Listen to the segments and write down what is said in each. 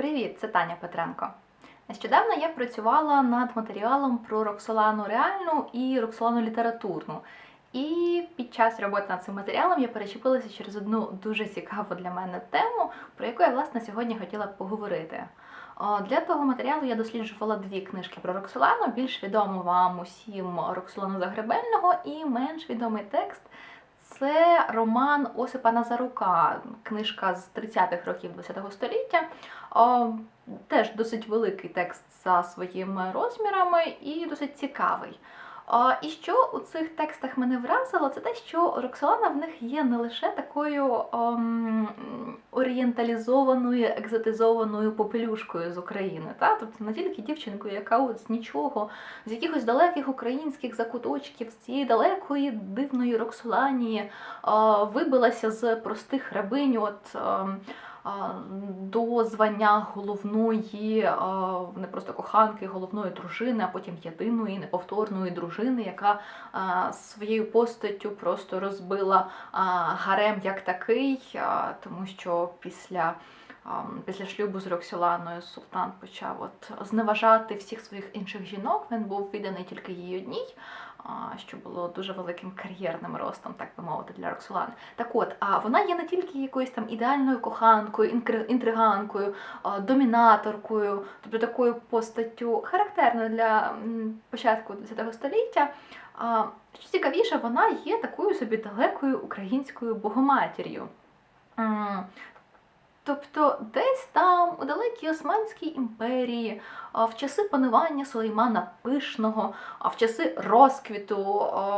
Привіт, це Таня Петренко. Нещодавно я працювала над матеріалом про Роксолану реальну і Роксолану літературну. І під час роботи над цим матеріалом я перечепилася через одну дуже цікаву для мене тему, про яку я власне сьогодні хотіла б поговорити. Для того матеріалу я досліджувала дві книжки про Роксолану, більш відому вам усім Роксолану Загребельного і менш відомий текст. Це роман Осипа Назарука, книжка з 30-х років ХХ століття. Теж досить великий текст за своїми розмірами і досить цікавий. І що у цих текстах мене вразило, це те, що Роксолана в них є не лише такою ем, орієнталізованою, екзотизованою попелюшкою з України, та? тобто не тільки дівчинкою, яка от з нічого, з якихось далеких українських закуточків, з цієї далекої дивної Роксоланії вибилася з простих рабинь. От, ем, до звання головної, не просто коханки, головної дружини, а потім єдиної неповторної дружини, яка своєю постаттю просто розбила гарем як такий, тому що після. Після шлюбу з Роксоланою Султан почав от зневажати всіх своїх інших жінок. Він був відданий тільки їй одній що було дуже великим кар'єрним ростом, так би мовити, для Роксолани. Так от, а вона є не тільки якоюсь там ідеальною коханкою, інтриганкою, домінаторкою, тобто такою постаттю характерною для початку ХХ століття. Що цікавіше, вона є такою собі далекою українською богоматір'ю. Тобто десь там, у далекій Османській імперії, в часи панування Сулеймана Пишного, а в часи розквіту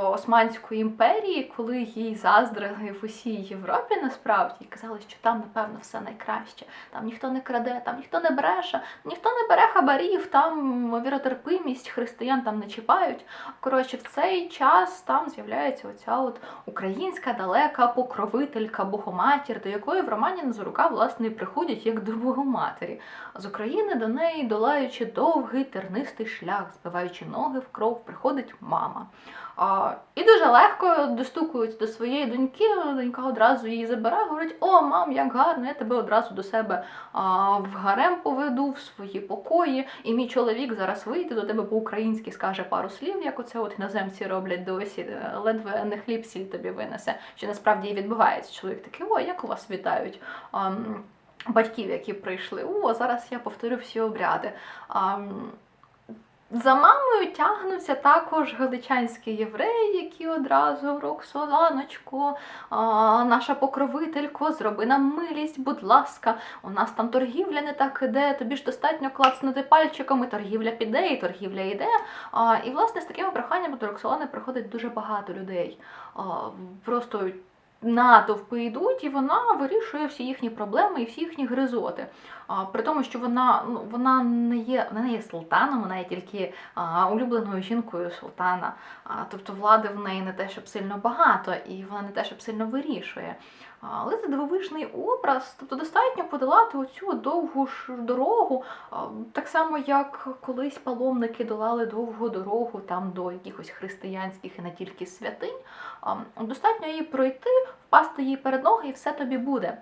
Османської імперії, коли їй заздрили в усій Європі, насправді і казали, що там, напевно, все найкраще. Там ніхто не краде, там ніхто не бреше, ніхто не бере хабарів, там віротерпимість, християн там не чіпають. Коротше, в цей час там з'являється оця от українська далека покровителька Богоматір, до якої в романі Назарука, власне, приходять як до Богоматері. З України до неї долаючи долаючи довгий тернистий шлях, збиваючи ноги в кров, приходить мама. А, І дуже легко достукують до своєї доньки, донька одразу її забирає, говорить: О, мам, як гарно, я тебе одразу до себе а, в гарем поведу, в свої покої, і мій чоловік зараз вийде до тебе по-українськи, скаже пару слів, як оце от іноземці роблять досі, ледве не хліб сіль тобі винесе. Що насправді і відбувається. Чоловік такий, о, як у вас вітають. А, батьків, які прийшли. О, зараз я повторю всі обряди. За мамою тягнуться також галичанські євреї, які одразу Роксоланочко, наша покровителько, зроби нам милість, будь ласка, у нас там торгівля не так іде, тобі ж достатньо клацнути пальчиками, торгівля піде, і торгівля йде. А, І, власне, з такими проханнями до Роксолани приходить дуже багато людей. А, Просто натовпи йдуть, і вона вирішує всі їхні проблеми і всі їхні гризоти. А, При тому, що вона ну, вона не є вона не є султаном, вона є тільки а, улюбленою жінкою султана. А, Тобто влади в неї не те, щоб сильно багато, і вона не те, щоб сильно вирішує. Але це дивовижний образ, тобто достатньо подолати оцю довгу ж дорогу, так само, як колись паломники долали довгу дорогу там до якихось християнських і не тільки святинь. Достатньо її пройти, впасти їй перед ноги, і все тобі буде.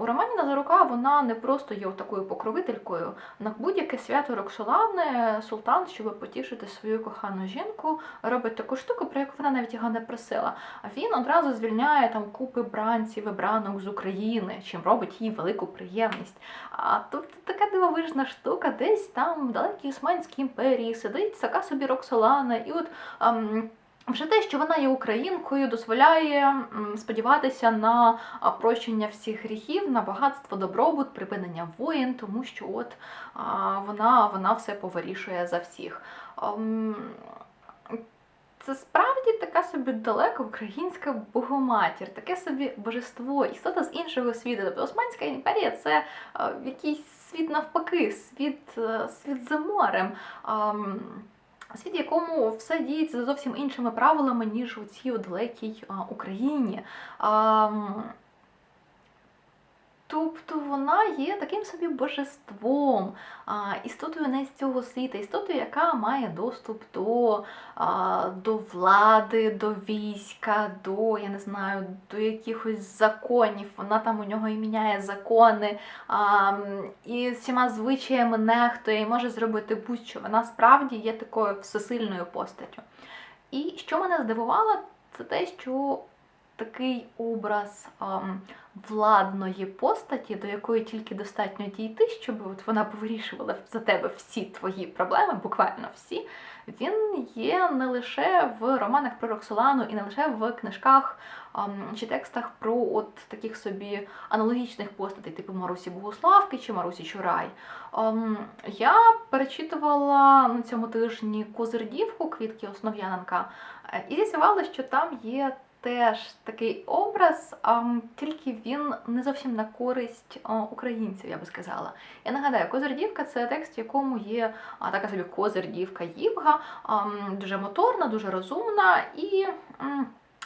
У романі Назарука вона не просто є такою покровителькою. На будь-яке свято Роксолани султан, щоб потішити свою кохану жінку, робить таку штуку, про яку вона навіть його не просила. А він одразу звільняє там купи бранців вибранок з України, чим робить їй велику приємність. А тут така дивовижна штука, десь там в далекій Османській імперії сидить така собі Роксолана, і от. Ем, вже те, що вона є українкою, дозволяє сподіватися на прощення всіх гріхів, на багатство, добробут, припинення воїн, тому що от вона вона все повирішує за всіх. Ем, це справді така собі далека українська богоматір, таке собі божество, істота з іншого світу. Тобто Османська імперія це е, якийсь світ навпаки, світ, е, світ за морем. Світ, якому все діється зовсім іншими правилами, ніж у цій далекій Україні. Тобто вона є таким собі божеством, істотою не з цього світу, істотою, яка має доступ до, до влади, до війська, до, я не знаю, до якихось законів. Вона там у нього і міняє закони, і всіма звичаями нехтує, і може зробити будь-що. Вона справді є такою всесильною постаттю. І що мене здивувало, це те, що такий образ ам, владної постаті, до якої тільки достатньо дійти, щоб от вона повирішувала за тебе всі твої проблеми, буквально всі. Він є не лише в романах про Роксолану і не лише в книжках ам, чи текстах про от таких собі аналогічних постатей, типу Марусі Богославки чи Марусі Чурай. Ам, я перечитувала на цьому тижні Козирдівку Квітки Основ'яненка, е, і з'ясувалося, що там є теж такий образ, тільки він не зовсім на користь українців, я би сказала. Я нагадаю, Козирдівка це текст, в якому є така собі Козирдівка Євга, дуже моторна, дуже розумна, і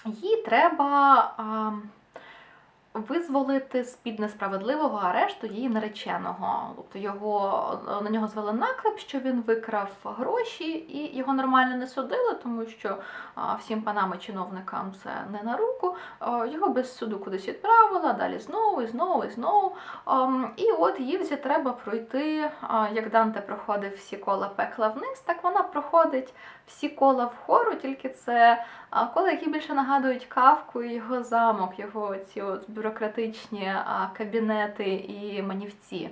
їй треба. Визволити з-під несправедливого арешту її нареченого. Тобто його на нього звели наклеп, що він викрав гроші, і його нормально не судили, тому що всім панам і чиновникам це не на руку. Його без суду кудись відправили, далі знову і знову і знову. І от Ївзі треба пройти, як Данте проходив всі кола пекла вниз, так вона проходить всі кола вгору, тільки це а, кола, які більше нагадують кавку і його замок, його ці от бюрократичні кабінети і манівці.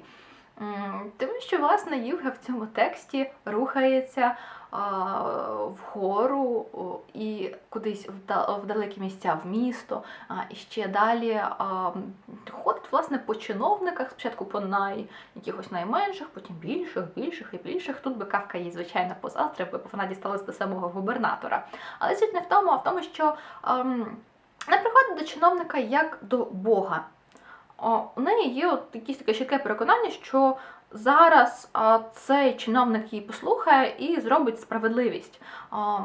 Тому що, власне, Юга в цьому тексті рухається вгору і кудись в, далекі місця, в місто, і ще далі ходить власне по чиновниках, спочатку по най, якихось найменших, потім більших, більших і більших. Тут би кавка їй, звичайно, позаздрив, бо вона дісталась до самого губернатора. Але суть не в тому, а в тому, що ем, вона приходить до чиновника як до Бога. У неї є от якесь таке чітке переконання, що зараз а, цей чиновник її послухає і зробить справедливість. А,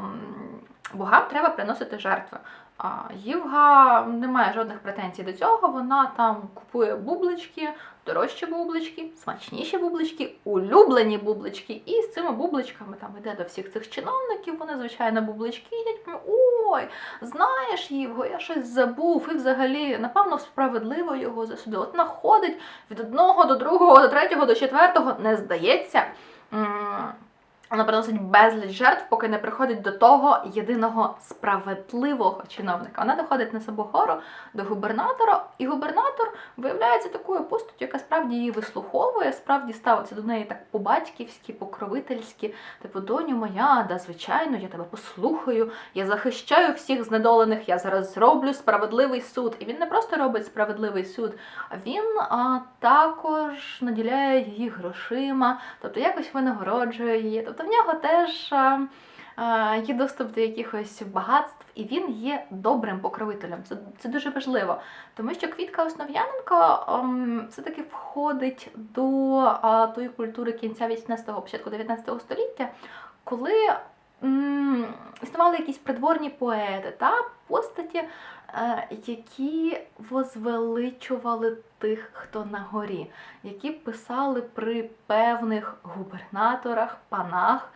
богам треба приносити жертви. А, Ївга не має жодних претензій до цього. Вона там купує бублички, дорожчі бублички, смачніші бублички, улюблені бублички. І з цими бубличками там йде до всіх цих чиновників. Вони, звичайно, бублички їдять. Ой, знаєш, Євго, я щось забув. І взагалі, напевно, справедливо його засудили. От находить від одного до другого, до третього, до четвертого, не здається. Вона приносить безліч жертв, поки не приходить до того єдиного справедливого чиновника. Вона доходить на саму гору до губернатора, і губернатор виявляється такою постаттю, яка справді її вислуховує, справді ставиться до неї так по-батьківськи, по-кровительськи, типу, доню моя, да, звичайно, я тебе послухаю, я захищаю всіх знедолених, я зараз зроблю справедливий суд. І він не просто робить справедливий суд, а він а, також наділяє її грошима, тобто якось винагороджує її. Тобто в нього теж. а, а, Є доступ до якихось багатств, і він є добрим покровителем. Це, це дуже важливо. Тому що Квітка Основ'яненко ем, все-таки входить до а, тої культури кінця 18-го, початку 19 століття, коли м, існували якісь придворні поети та постаті, е, які возвеличували тих, хто на горі, які писали при певних губернаторах, панах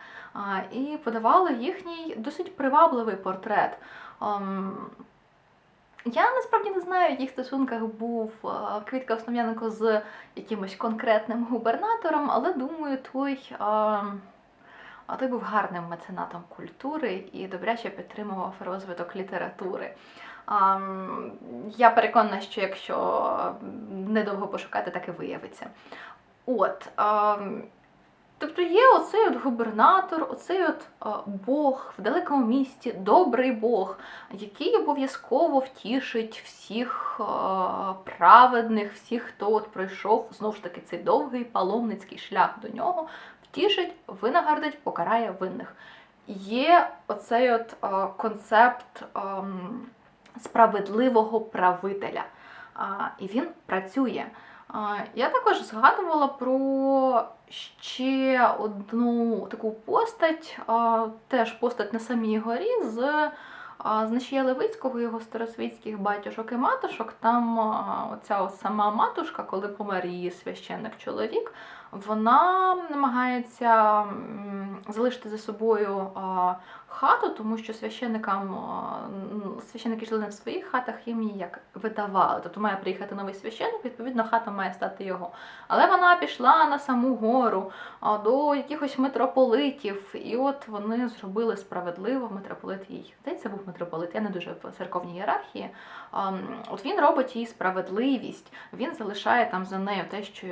і подавали їхній досить привабливий портрет. Ем, я насправді не знаю, в яких стосунках був е, Квітка Основ'яненко з якимось конкретним губернатором, але думаю, той, е, а той був гарним меценатом культури і добряче підтримував розвиток літератури. Я переконана, що якщо недовго пошукати, так і виявиться. От. а, Тобто є оцей от губернатор, оцей от а, Бог в далекому місті, добрий Бог, який обов'язково втішить всіх а, праведних, всіх, хто от пройшов знову ж таки цей довгий паломницький шлях до нього, втішить, винагородить, покарає винних. Є оцей от а, концепт ам, справедливого правителя, і він працює. Я також згадувала про ще одну таку постать, теж постать на самій горі з Значія Левицького, його старосвітських батюшок і матушок, там оця сама матушка, коли помер її священник чоловік, вона намагається залишити за собою хату, тому що священникам священники жили не в своїх хатах, їм її як видавали. Тобто має приїхати новий священник, відповідно, хата має стати його. Але вона пішла на саму гору до якихось митрополитів, і от вони зробили справедливо митрополит їй. Здається, був митрополит, я не дуже в церковній ієрархії. От він робить їй справедливість, він залишає там за нею те, що,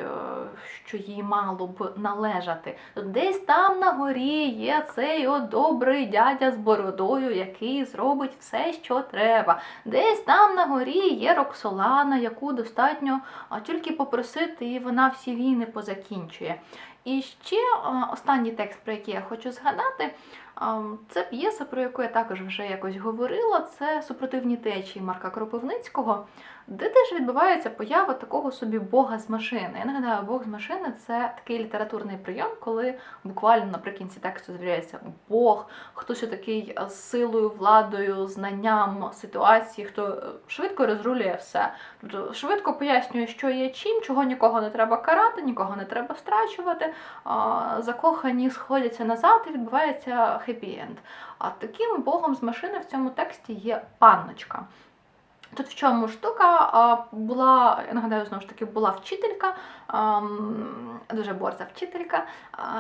що їй мало б належати. Десь там на горі є цей от добрий дядя з бородою, який зробить все, що треба. Десь там на горі є Роксолана, яку достатньо тільки попросити, і вона всі війни позакінчує. І ще останній текст, про який я хочу згадати, це п'єса, про яку я також вже якось говорила. Це супротивні течії Марка Кропивницького, де теж відбувається поява такого собі Бога з машини. Я нагадаю, Бог з машини це такий літературний прийом, коли буквально наприкінці тексту з'являється Бог, хтось такий з силою, владою, знанням ситуації, хто е, швидко розрулює все. Тобто швидко пояснює, що є чим, чого нікого не треба карати, нікого не треба страчувати. Закохані сходяться назад і відбувається хеппі-енд. А таким богом з машини в цьому тексті є панночка. Тут в чому штука була, я нагадаю, знову ж таки, була вчителька, дуже борза вчителька,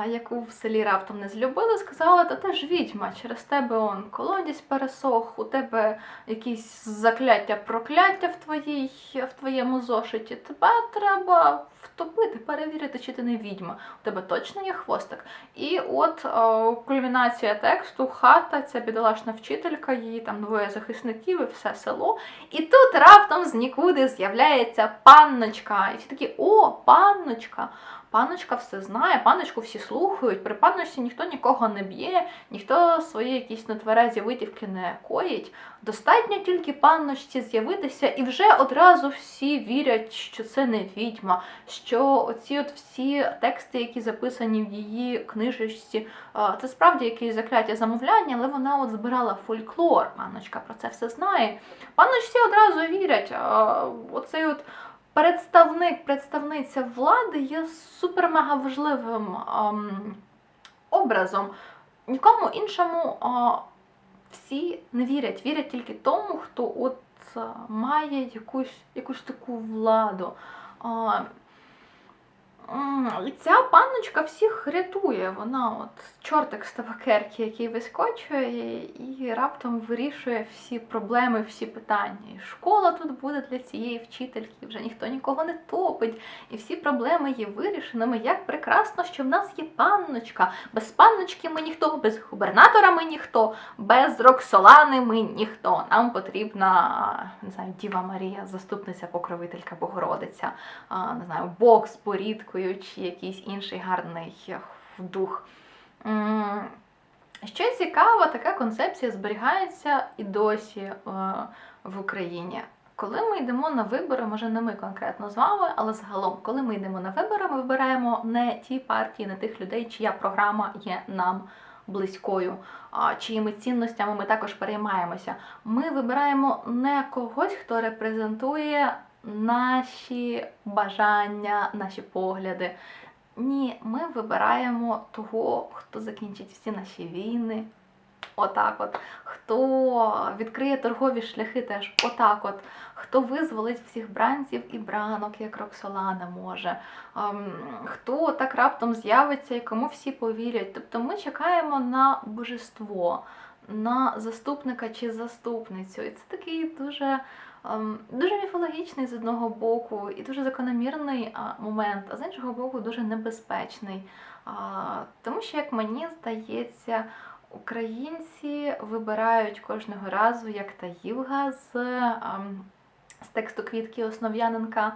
яку в селі раптом не злюбили, сказала, та ти ж відьма, через тебе он колодязь пересох, у тебе якісь закляття, прокляття в, твоїй, в твоєму зошиті. Тебе треба втопити, перевірити, чи ти не відьма. У тебе точно є хвостик. І от кульмінація тексту, хата, ця бідолашна вчителька, її там двоє захисників і все село. І тут раптом з нікуди з'являється панночка. І всі такі, о, панночка. Панночка все знає, панночку всі слухають. При панночці ніхто нікого не б'є, ніхто свої якісь нетверезі витівки не коїть. Достатньо тільки панночці з'явитися, і вже одразу всі вірять, що це не відьма, що оці от всі тексти, які записані в її книжечці, це справді якесь закляття замовляння, але вона от збирала фольклор. Панночка про це все знає. Панночці одразу вірять. Оцей от представник, представниця влади є супер-мега важливим ем, образом. Нікому іншому а, всі не вірять. Вірять тільки тому, хто от має якусь, якусь таку владу. А, м, ця панночка всіх рятує. Вона от чортик з табакерки, який вискочує, і раптом вирішує всі проблеми, всі питання. І школа тут буде для цієї вчительки, вже ніхто нікого не топить, і всі проблеми є вирішеними. Як прекрасно, що в нас є панночка. Без панночки ми ніхто, без губернатора ми ніхто, без Роксолани ми ніхто. Нам потрібна не знаю, Діва Марія, заступниця, покровителька, Богородиця, не знаю, Бог з порідкою чи якийсь інший гарний дух. Що цікаво, така концепція зберігається і досі е, в Україні. Коли ми йдемо на вибори, може не ми конкретно з вами, але загалом, коли ми йдемо на вибори, ми вибираємо не ті партії, не тих людей, чия програма є нам близькою, чиїми цінностями ми також переймаємося. Ми вибираємо не когось, хто репрезентує наші бажання, наші погляди. Ні, ми вибираємо того, хто закінчить всі наші війни. Отак от. Хто відкриє торгові шляхи теж отак от. Хто визволить всіх бранців і бранок, як Роксолана може. Ем, хто так раптом з'явиться і кому всі повірять. Тобто ми чекаємо на божество, на заступника чи заступницю. І це такий дуже дуже міфологічний з одного боку і дуже закономірний момент, а з іншого боку, дуже небезпечний. Тому що, як мені здається, українці вибирають кожного разу, як та Євга з, ем, з тексту квітки Основ'яненка.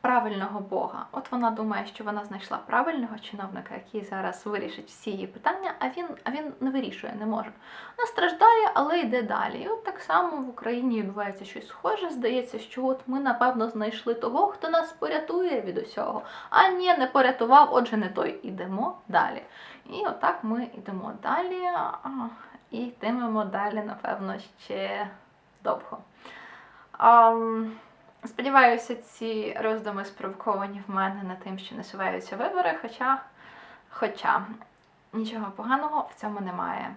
Правильного Бога. От вона думає, що вона знайшла правильного чиновника, який зараз вирішить всі її питання, а він, а він не вирішує, не може. Вона страждає, але йде далі. І от так само в Україні відбувається щось схоже. Здається, що от ми, напевно, знайшли того, хто нас порятує від усього. А ні, не порятував, отже, не той. Ідемо далі. І отак ми йдемо далі. І йтимемо далі, напевно, ще довго. Ам, сподіваюся, ці роздуми спровоковані в мене на тим, що насуваються вибори, хоча, хоча нічого поганого в цьому немає.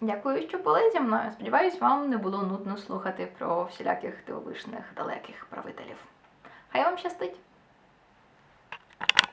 Дякую, що були зі мною. Сподіваюсь, вам не було нудно слухати про всіляких дивовижних далеких правителів. Хай вам щастить!